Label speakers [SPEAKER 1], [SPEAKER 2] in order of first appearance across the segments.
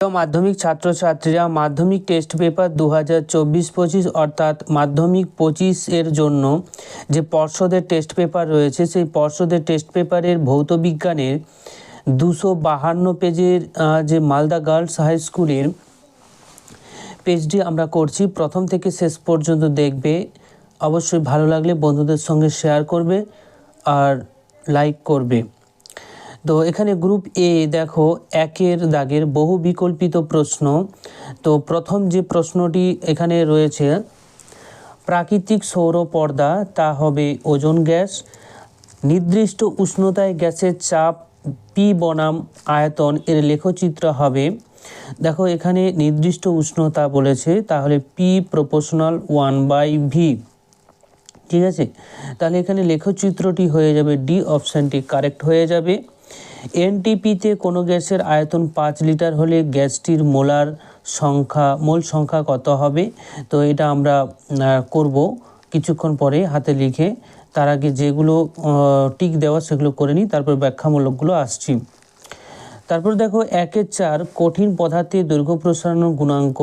[SPEAKER 1] মাধ্যমিক ছাত্রছাত্রীরা মাধ্যমিক টেস্ট পেপার দু হাজার চব্বিশ পঁচিশ অর্থাৎ মাধ্যমিক পঁচিশ এর জন্য যে পর্ষদের টেস্ট পেপার রয়েছে, সেই পর্ষদের টেস্ট পেপারের ভৌত বিজ্ঞানের দুশো বাহান্ন পেজের যে মালদা গার্লস হাই স্কুলের পেজটি আমরা করছি। প্রথম থেকে শেষ পর্যন্ত দেখবে। অবশ্যই ভালো লাগলে বন্ধুদের সঙ্গে শেয়ার করবে আর লাইক করবে। তো এখানে গ্রুপ এ দেখো, একের দাগের বহু বিকল্পিত প্রশ্ন। তো প্রথম যে প্রশ্নটি এখানে রয়েছে, প্রাকৃতিক সৌর পর্দা, তা হবে ওজন গ্যাস। নির্দিষ্ট উষ্ণতায় গ্যাসের চাপ পি বনাম আয়তন এর লেখচিত্র হবে। দেখো, এখানে নির্দিষ্ট উষ্ণতা বলেছে, তাহলে P proportional one by V ঠিক আছে? তাহলে এখানে লেখচিত্রটি হয়ে যাবে ডি অপশানটি কারেক্ট হয়ে যাবে। এনটিপিতে কোনো গ্যাসের আয়তন পাঁচ লিটার হলে গ্যাসটির মোলার সংখ্যা, মোল সংখ্যা কত হবে? তো এটা আমরা করব। কিছুক্ষণ পরে হাতে লিখে তার আগে যেগুলো টিক দেওয়া সেগুলো করে নিই, তারপর ব্যাখ্যামূলকগুলো আসছি। তারপর দেখো একের চার কঠিন পদার্থের দৈর্ঘ্য প্রসারণের গুণাঙ্ক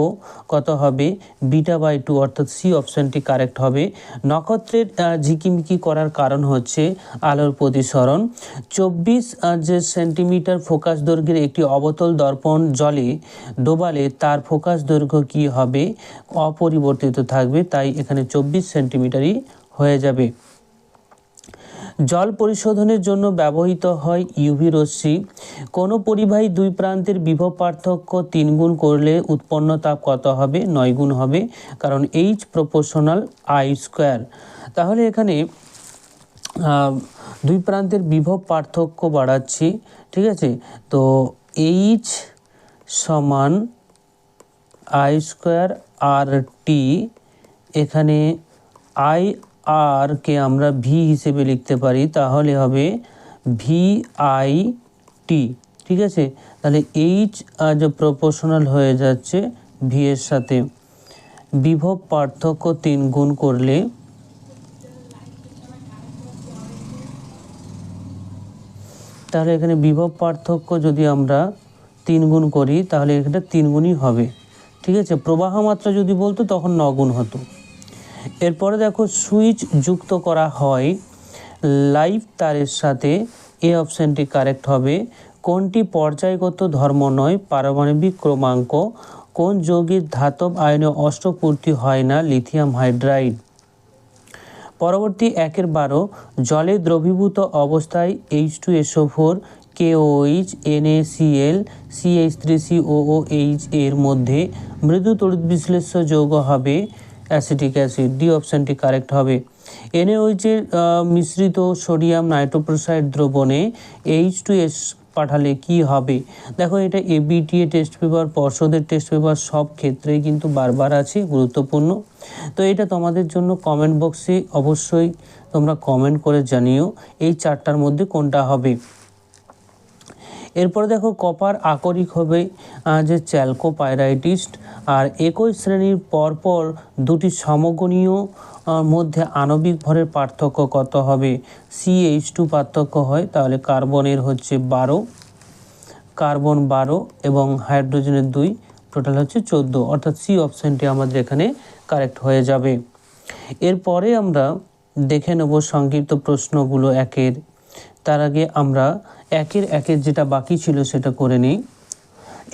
[SPEAKER 1] কত হবে? বিটা বাই টু অর্থাৎ সি অপশানটি কারেক্ট হবে। নক্ষত্রের ঝিকিমিকি করার কারণ হচ্ছে আলোর প্রতিসরণ। চব্বিশ যে সেন্টিমিটার ফোকাস দৈর্ঘ্যের একটি অবতল দর্পণ জলে ডোবালে তার ফোকাস দৈর্ঘ্য কি হবে? অপরিবর্তিত থাকবে, তাই এখানে চব্বিশ সেন্টিমিটারই হয়ে যাবে। জল পরিশোধনের জন্য ব্যবহৃত হয় ইউভি রশ্মি। কোনো পরিবাহী দুই প্রান্তের বিভব পার্থক্য তিন গুণ করলে উৎপন্ন তাপ কত হবে? নয় গুণ হবে, কারণ এইচ প্রপোর্শনাল আই স্কোয়ার তাহলে এখানে দুই প্রান্তের বিভব পার্থক্য বাড়াচ্ছি, ঠিক আছে? তো এইচ সমান আই স্কোয়ার আর টি এখানে আই আর কে আমরা ভি হিসেবে লিখতে পারি, তাহলে হবে ভি আই টি ঠিক আছে? তাহলে এইচ আজ প্রপোর্শনাল হয়ে যাচ্ছে ভি এর সাথে। বিভব পার্থক্য তিন গুণ করলে তাহলে এখানে বিভব পার্থক্য যদি আমরা তিন গুণ করি, তাহলে এখানে তিন গুণই হবে। ঠিক আছে? প্রবাহ মাত্রা যদি বলতো, তখন নগুণ হতো। এরপরে দেখো, সুইচ যুক্ত করা হয়। লাইভ তারের সাথে এ অপশানটি কারেক্ট হবে। কোনটি পর্যায়গত ধর্ম নয়, পারমাণবিক ক্রমাঙ্ক। কোন যৌগের ধাতব আয়নে অষ্টপূর্তি হয় না, লিথিয়াম হাইড্রাইড। পরবর্তী একের বারো, জলে দ্রবীভূত অবস্থায় H two SO four KOH NaCl CH three COO H এর মধ্যে মৃদু তড়িৎ বিশ্লেষ্য যৌগ হবে। অ্যাসিটিক অ্যাসিড, ডি অপশানটি কারেক্ট হবে। এনএইচের মিশ্রিত সোডিয়াম নাইট্রোপ্রোসাইড দ্রবণে এইচ টু এস পাঠালে কি হবে? দেখো, এটা এবিটিএ টেস্ট পেপার পর্ষদের টেস্ট পেপার সব ক্ষেত্রেই কিন্তু বারবার আছে, গুরুত্বপূর্ণ। তো এটা তোমাদের জন্য কমেন্ট বক্সে অবশ্যই তোমরা কমেন্ট করে জানিও, এই চারটার মধ্যে কোনটা হবে। এরপরে দেখো কপার আকরিক হবে যে চ্যালকো পাইরাইটিস্ট আর একই শ্রেণির পরপর দুটি সমগণীয় মধ্যে আণবিক ভরের পার্থক্য কত হবে? সিএইচ টু পার্থক্য হয়, তাহলে কার্বনের হচ্ছে বারো, কার্বন বারো এবং হাইড্রোজেনের দুই, টোটাল হচ্ছে চোদ্দ। অর্থাৎ সি অপশানটি আমাদের এখানে কারেক্ট হয়ে যাবে। এরপরে আমরা দেখে নেব সংক্ষিপ্ত প্রশ্নগুলো একের। তার আগে আমরা একের একের যেটা বাকি ছিল সেটা করে নিই।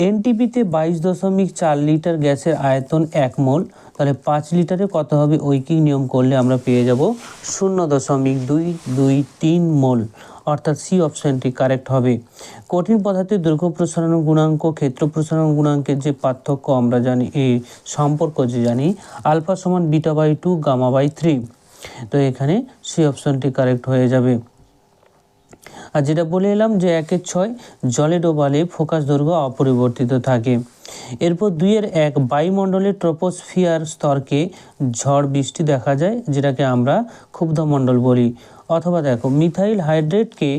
[SPEAKER 1] এনটিপিতে বাইশ দশমিক চার লিটার গ্যাসের আয়তন এক মোল, তাহলে পাঁচ লিটারে কত হবে ঐকিক নিয়ম করলে আমরা পেয়ে যাব শূন্য দশমিক দুই দুই, তিন মোল। অর্থাৎ সি অপশানটি কারেক্ট হবে। কঠিন পদার্থের দৈর্ঘ্য প্রসারণ গুণাঙ্ক, ক্ষেত্র প্রসারণ গুণাঙ্কের যে পার্থক্য আমরা জানি এই সম্পর্ক যে জানি, আলফা সমান beta by two, gamma by three. তো এখানে সি অপশানটি কারেক্ট হয়ে যাবে। আর যেটা বলে এলাম যে একের ছয় জলে ডোবালে ফোকাস দৈর্ঘ্য অপরিবর্তিত থাকে। এরপর দুইয়ের এক বায়ুমণ্ডলের ট্রোপোস্ফিয়ার স্তরকে ঝড় বৃষ্টি দেখা যায়, যেটাকে আমরা ক্ষুব্ধমণ্ডল বলি। অথবা দেখো, মিথাইল হাইড্রেটকে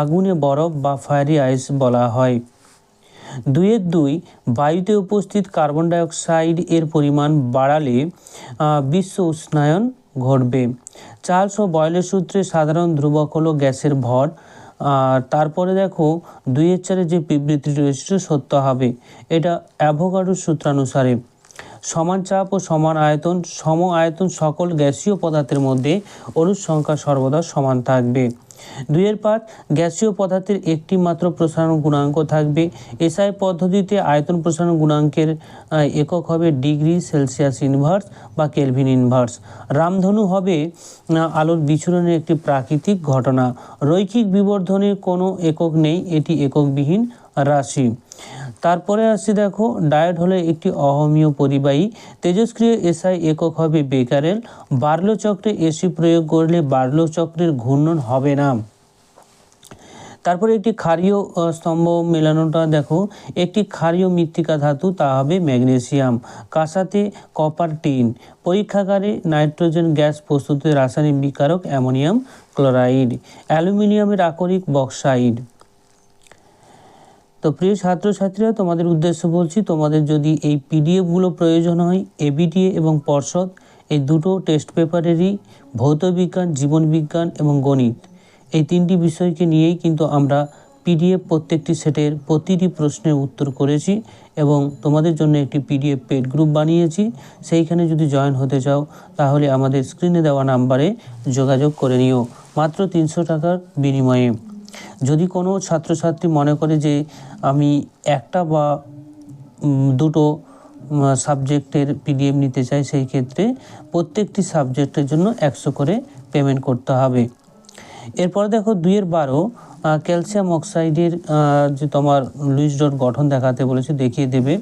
[SPEAKER 1] আগুনে বরফ বা ফায়ারি আইস বলা হয়। দুইয়ের দুই বায়ুতে উপস্থিত কার্বন ডাইঅক্সাইড এর পরিমাণ বাড়ালে বিশ্ব উষ্ণায়ন ঘটবে। চার্লস ও বয়লের সূত্রে সাধারণ ধ্রুবক হলো গ্যাসের ভর। আর তারপরে দেখো দুইয়ের চারে যে বিবৃতি রয়েছে, সেটা সত্য হবে। এটা অ্যাভোগাডোর সূত্রানুসারে। সমান চাপ ও সমান আয়তন, সম আয়তন সকল গ্যাসীয় পদার্থের মধ্যে অণুর সংখ্যা সর্বদা সমান থাকবে। দুইয়ের পাঁচ, গ্যাসীয় পদার্থের একটি মাত্র প্রসারণ গুণাঙ্ক থাকবে। এসআই পদ্ধতিতে আয়তন প্রসারণ গুণাঙ্কের একক হবে ডিগ্রি সেলসিয়াস ইনভার্স বা কেলভিন ইনভার্স। রামধনু হবে আলোর বিচরণের একটি প্রাকৃতিক ঘটনা। রৈখিক বিবর্ধনের কোনো একক নেই, এটি এককবিহীন রাশি। তারপরে আসছে দেখো, ডায়েট হলো একটি অহমীয় পরিবাহী। তেজস্ক্রিয় এসআই একক হবে বেকারেল। বার্লো চক্রে এসি প্রয়োগ করলে বার্লো চক্রের ঘূর্ণন হবে না। তারপরে একটি ক্ষারীয় স্তম্ভ মেলানোটা দেখো। একটি ক্ষারীয় মৃত্তিকা ধাতু, তা হবে ম্যাগনেসিয়াম। কাঁসাতে কপার টিন। পরীক্ষাগারে নাইট্রোজেন গ্যাস প্রস্তুতের রাসায়নিক বিকারক অ্যামোনিয়াম ক্লোরাইড। অ্যালুমিনিয়ামের আকরিক বক্সাইড। তো প্রিয় ছাত্রছাত্রীরা, তোমাদের উদ্দেশ্য বলছি, তোমাদের যদি এই পিডিএফগুলো প্রয়োজন হয় এবিটিএ এবং পর্ষদ, এই দুটো টেস্ট পেপারেরই ভৌতবিজ্ঞান জীবনবিজ্ঞান এবং গণিত, এই তিনটি বিষয়কে নিয়েই কিন্তু আমরা পিডিএফ প্রত্যেকটি সেটের প্রতিটি প্রশ্নের উত্তর করেছি এবং তোমাদের জন্য একটি পিডিএফ পেড গ্রুপ বানিয়েছি। সেইখানে যদি জয়েন হতে চাও, তাহলে আমাদের স্ক্রিনে দেওয়া নাম্বারে যোগাযোগ করে নিও। মাত্র তিনশো টাকার বিনিময়ে। যদি কোনো ছাত্রছাত্রী মনে করে যে আমি একটা বা দুটো সাবজেক্টের পিডিএফ নিতে চাই, সেই ক্ষেত্রে প্রত্যেকটি সাবজেক্টের জন্য একশো করে পেমেন্ট করতে হবে। এরপর দেখো দুইয়ের বারো ক্যালসিয়াম অক্সাইডের যে তোমার লুইস ডট গঠন দেখাতে বলেছে, দেখিয়ে দেবে।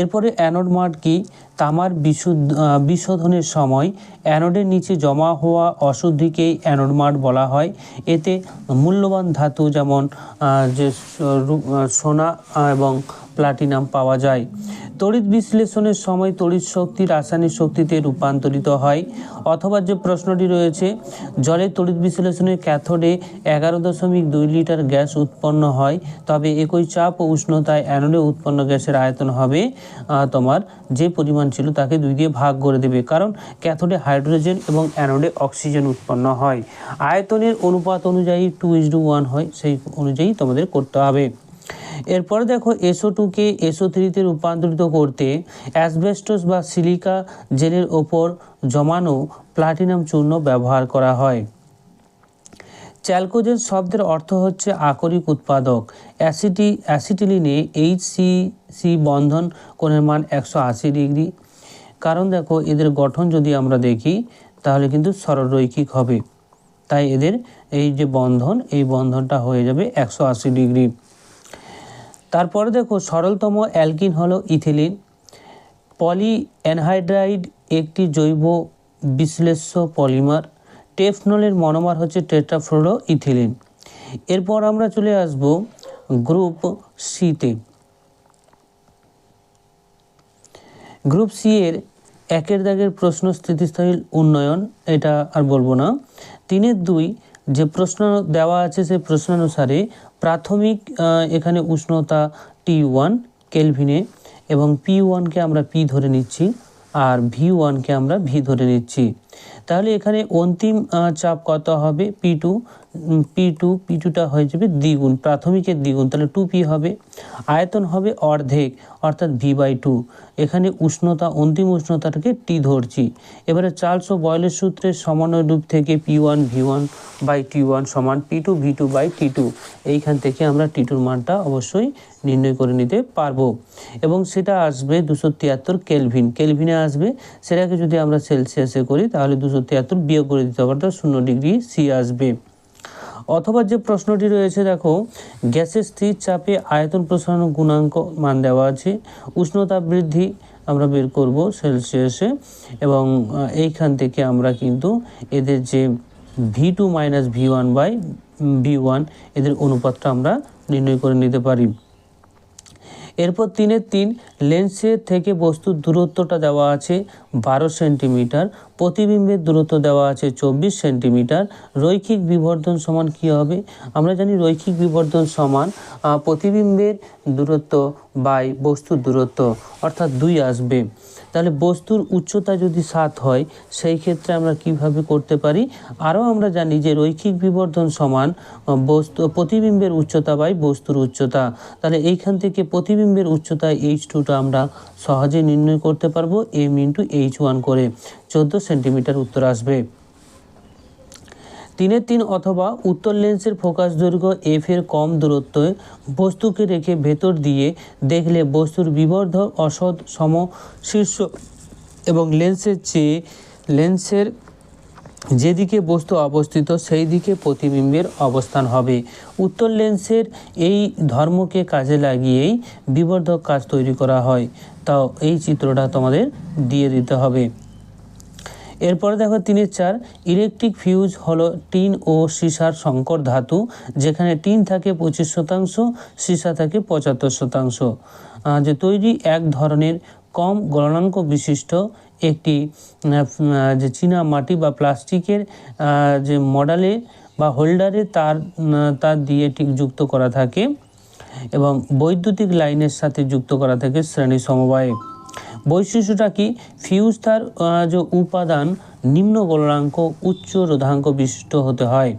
[SPEAKER 1] এরপরে অ্যানোড মাড কি? তামার বিশুদ্ধ বিশোধনের সময় অ্যানোডের নিচে জমা হওয়া অশুদ্ধিকেই অ্যানোড মাড বলা হয়। এতে মূল্যবান ধাতু যেমন যে সোনা এবং প্লাটিনাম পাওয়া যায়। তড়িৎ বিশ্লেষণের সময় তড়িৎ শক্তি রাসায়নিক শক্তিতে রূপান্তরিত হয়। অথবা যে প্রশ্নটি রয়েছে জলের তড়িৎ বিশ্লেষণের ক্যাথোডে এগারো দশমিক দুই লিটার গ্যাস উৎপন্ন হয়, তবে একই চাপ ও উষ্ণতায় অ্যানোডে উৎপন্ন গ্যাসের আয়তন হবে তোমার যে পরিমাণ ছিল তাকে দুই দিয়ে ভাগ করে দেবে, কারণ ক্যাথোডে হাইড্রোজেন এবং অ্যানোডে অক্সিজেন উৎপন্ন হয়। আয়তনের অনুপাত অনুযায়ী টু ইস টু ওয়ান হয়, সেই অনুযায়ী তোমাদের করতে হবে। এরপরে দেখো এসও টুকে এসও থ্রিতে রূপান্তরিত করতে অ্যাসবেস্টস বা সিলিকা জেলের ওপর জমানো প্লাটিনাম চূর্ণ ব্যবহার করা হয়। চ্যালকোজেন শব্দের অর্থ হচ্ছে আকরিক উৎপাদক। অ্যাসিটি, অ্যাসিটিলিনে এইচ সি সি বন্ধন কোণের মান একশো আশি ডিগ্রি। কারণ দেখো এদের গঠন যদি আমরা দেখি, তাহলে কিন্তু সরলরৈখিক হবে। তাই এদের এই যে বন্ধন, এই বন্ধনটা হয়ে যাবে একশো আশি ডিগ্রি। তারপরে দেখো সরলতম অ্যালকিন হলো ইথিলিন। পলি অ্যানহাইড্রাইড একটি জৈব বিশ্লেষ্য পলিমার। টেফনলের মনোমার হচ্ছে টেট্রাফ্লোরো ইথিলিন এরপর আমরা চলে আসব গ্রুপ সিতে। গ্রুপ সি এর একের দাগের প্রশ্ন স্থিতিস্থায়ী উন্নয়ন, এটা আর বলব না। তিনের দুই যে প্রশ্ন দেওয়া আছে সেই প্রশ্ন অনুসারে প্রাথমিক এখানে উষ্ণতা টি ওয়ান কেলভিনে এবং পি ওয়ানকে আমরা পি ধরে নিচ্ছি আর ভি ওয়ানকে আমরা ভি ধরে নিচ্ছি। তাহলে এখানে অন্তিম চাপ কত হবে? P two P two P টুটা হয়ে যাবে দ্বিগুণ, প্রাথমিকের দ্বিগুণ, তাহলে টু পি হবে। আয়তন হবে অর্ধেক, অর্থাৎ ভি বাই টু এখানে উষ্ণতা, অন্তিম উষ্ণতাটাকে টি ধরছি। এবারে চার্লস ও বয়লের সূত্রের সমন্বয় রূপ থেকে P one V one by T one সমান P two V two by T two এইখান থেকে আমরা টি টুর মানটা অবশ্যই নির্ণয় করে নিতে পারব। এবং সেটা আসবে দুশো তিয়াত্তর কেলভিন কেলভিনে আসবে, সেটাকে যদি আমরা সেলসিয়াসে করি, তাহলে দুশো তিয়াত্তর বিয়োগ করে দিতে হবে, অর্থাৎ শূন্য ডিগ্রি সি আসবে। অথবা যে প্রশ্নটি রয়েছে, দেখো, গ্যাসের স্থির চাপে আয়তন প্রসারণ গুণাঙ্ক মান দেওয়া আছে, উষ্ণতা বৃদ্ধি আমরা বের করব সেলসিয়াসে, এবং এইখান থেকে আমরা কিন্তু এদের যে V two minus V one by V one এদের অনুপাতটা আমরা নির্ণয় করে নিতে পারি। এরপর তিনের তিন লেন্সের থেকে বস্তুর দূরত্বটা দেওয়া আছে বারো সেন্টিমিটার, প্রতিবিম্বের দূরত্ব দেওয়া আছে চব্বিশ সেন্টিমিটার। রৈখিক বিবর্ধন সমান কি হবে? আমরা জানি রৈখিক বিবর্ধন সমান প্রতিবিম্বের দূরত্ব বাই বস্তুর দূরত্ব, অর্থাৎ দুই আসবে। তাহলে বস্তুর উচ্চতা যদি সাত হয়, সেই ক্ষেত্রে আমরা কীভাবে করতে পারি? আরও আমরা জানি যে রৈখিক বিবর্ধন সমান বস্তু, প্রতিবিম্বের উচ্চতা বাই বস্তুর উচ্চতা। তাহলে এইখান থেকে প্রতিবিম্বের উচ্চতা এইচ টুটা আমরা সহজে নির্ণয় করতে পারব এম ইন্টু এইচ ওয়ান করে। চোদ্দ সেন্টিমিটার উত্তর আসবে। তিনের তিন অথবা উত্তর লেন্সের ফোকাস দৈর্ঘ্য এফ এর কম দূরত্বে বস্তুকে রেখে ভেতর দিয়ে দেখলে বস্তুর বিবর্ধক, অসৎ, সম, শীর্ষ এবং লেন্সের চেয়ে লেন্সের যেদিকে বস্তু অবস্থিত সেই দিকে প্রতিবিম্বের অবস্থান হবে। উত্তর লেন্সের এই ধর্মকে কাজে লাগিয়েই বিবর্ধক কাজ তৈরি করা হয়। তাও এই চিত্রটা তোমাদের দিয়ে দিতে হবে। এরপরে দেখো তিনের চার ইলেকট্রিক ফিউজ হলো টিন ও সীসার সংকর ধাতু, যেখানে টিন থাকে পঁচিশ শতাংশ, সীসা থাকে পঁচাত্তর শতাংশ। যে তৈরি এক ধরনের কম গলনাঙ্ক বিশিষ্ট একটি যে চীনা মাটি বা প্লাস্টিকের যে মডেলে বা হোল্ডারে তার তার দিয়ে ঠিক যুক্ত করা থাকে এবং বৈদ্যুতিক লাইনের সাথে যুক্ত করা থাকে শ্রেণি সমবায়ে। বৈশিষ্ট্যটা কি? ফিউজ তার যে উপাদান, নিম্ন গলনাঙ্ক, উচ্চ রোধাঙ্ক বিশিষ্ট হতে হয়।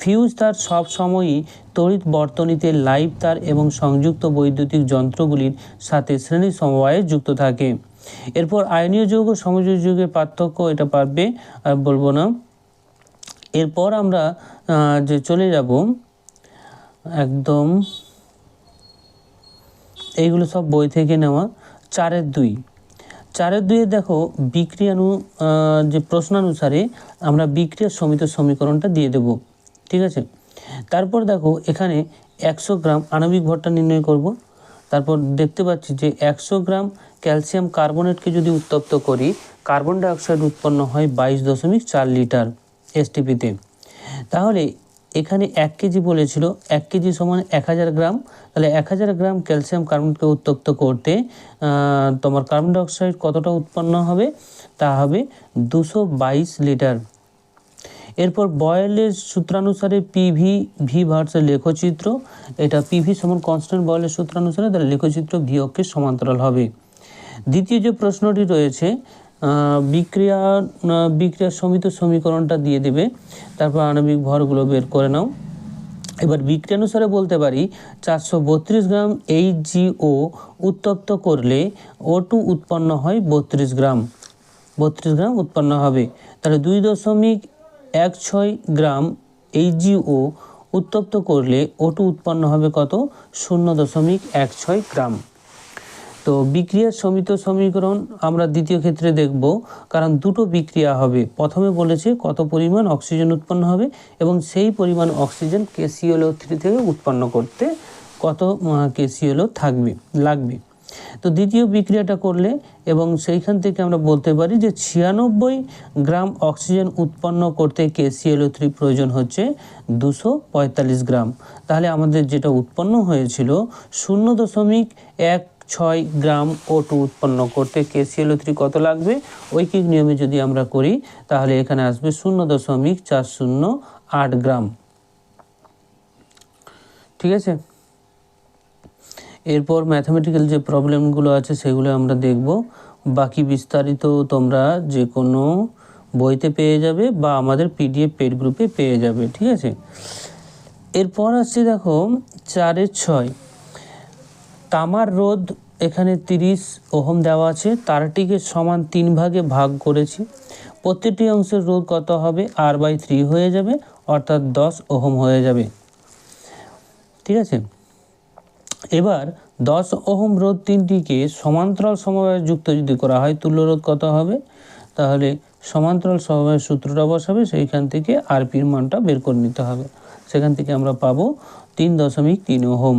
[SPEAKER 1] ফিউজ তার সব সময়ই তড়িৎ বর্তনীতে লাইভ তার এবং সংযুক্ত বৈদ্যুতিক যন্ত্রগুলির সাথে শ্রেণি সমবায়ে যুক্ত থাকে। এরপর আয়নীয় যৌগ, সমযোজী যৌগের পার্থক্য এটা পারবে, আর বলব না। এরপর আমরা যে চলে যাব, একদম, এইগুলো সব বই থেকে নেওয়া, চারের দুই। চারের দুইয়ে দেখো বিক্রিয়ানু যে প্রশ্নানুসারে আমরা বিক্রিয়ার সমিত সমীকরণটা দিয়ে দেব, ঠিক আছে? তারপর দেখো এখানে একশো গ্রাম আণবিক ভরটা নির্ণয় করব। তারপর দেখতে পাচ্ছি যে একশো গ্রাম ক্যালসিয়াম কার্বনেটকে যদি উত্তপ্ত করি, কার্বন ডাইঅক্সাইড উৎপন্ন হয় বাইশ দশমিক চার লিটার এসটিপিতে তাহলে এখানে এক কেজি বলেছিল, এক কেজি সমান এক হাজার গ্রাম। তাহলে এক হাজার গ্রাম ক্যালসিয়াম কার্বনকে উত্তপ্ত করতে তোমার কার্বন ডাইঅক্সাইড কতটা উৎপন্ন হবে? তা হবে দুশো বাইশ লিটার। এরপর বয়েলের সূত্রানুসারে পিভি ভি ভার্সের লেখচিত্র। এটা পিভি সমান কনস্ট্যান্ট বয়েলের সূত্রানুসারে তার লেখচিত্র ভি অক্ষের সমান্তরাল হবে। দ্বিতীয় যে প্রশ্নটি রয়েছে বিক্রিয়া বিক্রিয়ার সমিত সমীকরণটা দিয়ে দেবে। তারপর আণবিক ভরগুলো বের করে নাও। এবার বিক্রিয়ানুসারে বলতে পারি, চারশো বত্রিশ গ্রাম এইচজিও উত্তপ্ত করলে ও টু উৎপন্ন হয় বত্রিশ গ্রাম। বত্রিশ গ্রাম উৎপন্ন হবে। তাহলে দুই দশমিক এক ছয় গ্রাম এইচজিও উত্তপ্ত করলে ও টু উৎপন্ন হবে কত? শূন্য দশমিক এক ছয় গ্রাম। তো বিক্রিয়ার সমিত সমীকরণ আমরা দ্বিতীয় ক্ষেত্রে দেখব, কারণ দুটো বিক্রিয়া হবে। প্রথমে বলেছে কত পরিমাণ অক্সিজেন উৎপন্ন হবে এবং সেই পরিমাণ অক্সিজেন কেসিওলো থ্রি থেকে উৎপন্ন করতে কত কেসিওলো থাকবে, লাগবে। তো দ্বিতীয় বিক্রিয়াটা করলে এবং সেইখান থেকে আমরা বলতে পারি যে ছিয়ানব্বই গ্রাম অক্সিজেন উৎপন্ন করতে কেসিএলও থ্রি প্রয়োজন হচ্ছে দুশো পঁয়তাল্লিশ গ্রাম। তাহলে আমাদের যেটা উৎপন্ন হয়েছিল শূন্য দশমিক এক ছয় গ্রাম ও টু উৎপন্ন করতে কেসিএলও থ্রি কত লাগবে? ঐকিক নিয়মে যদি আমরা করি, তাহলে এখানে আসবে শূন্য দশমিক চার শূন্য আট গ্রাম। ঠিক আছে? এরপর ম্যাথামেটিক্যাল যে প্রবলেমগুলো আছে, সেগুলো আমরা দেখব। বাকি বিস্তারিত তোমরা যে কোনো বইতে পেয়ে যাবে বা আমাদের পিডিএফ পেড গ্রুপে পেয়ে যাবে। ঠিক আছে? এরপর আসছে দেখো, চারের ছয়। তামার রোদ এখানে তিরিশ ওহম দেওয়া আছে। তারটিকে সমান তিন ভাগে ভাগ করেছি। প্রত্যেকটি অংশের রোদ কত হবে? আর বাই থ্রি হয়ে যাবে, অর্থাৎ দশ ওহম হয়ে যাবে। ঠিক আছে? এবার দশ ওহম রোধ তিনটিকে সমান্তরাল সমবায়ে যুক্ত যদি করা হয়, তুল্য রোধ কত হবে? তাহলে সমান্তরাল সমবায়ের সূত্রটা বসাবে, সেইখান থেকে আরপির মানটা বের করে নিতে হবে। সেখান থেকে আমরা পাবো তিন দশমিক তিন ওহম।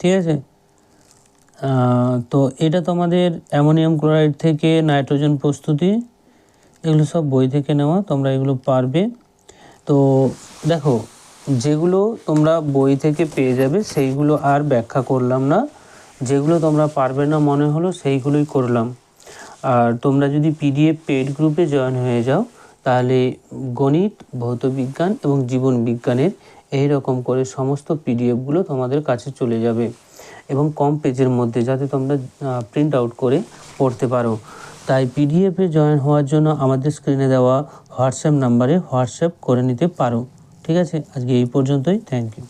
[SPEAKER 1] ঠিক আছে? তো এটা তোমাদের অ্যামোনিয়াম ক্লোরাইড থেকে নাইট্রোজেন প্রস্তুতি, এগুলো সব বই থেকে নেওয়া, তোমরা এগুলো পারবে। তো দেখো, যেগুলো তোমরা বই থেকে পেয়ে যাবে, সেইগুলো আর ব্যাখ্যা করলাম না। যেগুলো তোমরা পারবে না মনে হলো, সেইগুলোই করলাম। আর তোমরা যদি পিডিএফ পেড গ্রুপে জয়েন হয়ে যাও, তাহলে গণিত ভৌতবিজ্ঞান এবং জীবন বিজ্ঞানের এই রকম করে সমস্ত পিডিএফগুলো তোমাদের কাছে চলে যাবে এবং কম পেজের মধ্যে যাতে তোমরা প্রিন্ট আউট করে পড়তে পারো। তাই পিডিএফে জয়েন হওয়ার জন্য আমাদের স্ক্রিনে দেওয়া হোয়াটসঅ্যাপ নাম্বারে হোয়াটসঅ্যাপ করে নিতে পারো। ঠিক আছে? আজকে এই পর্যন্তই। Thank you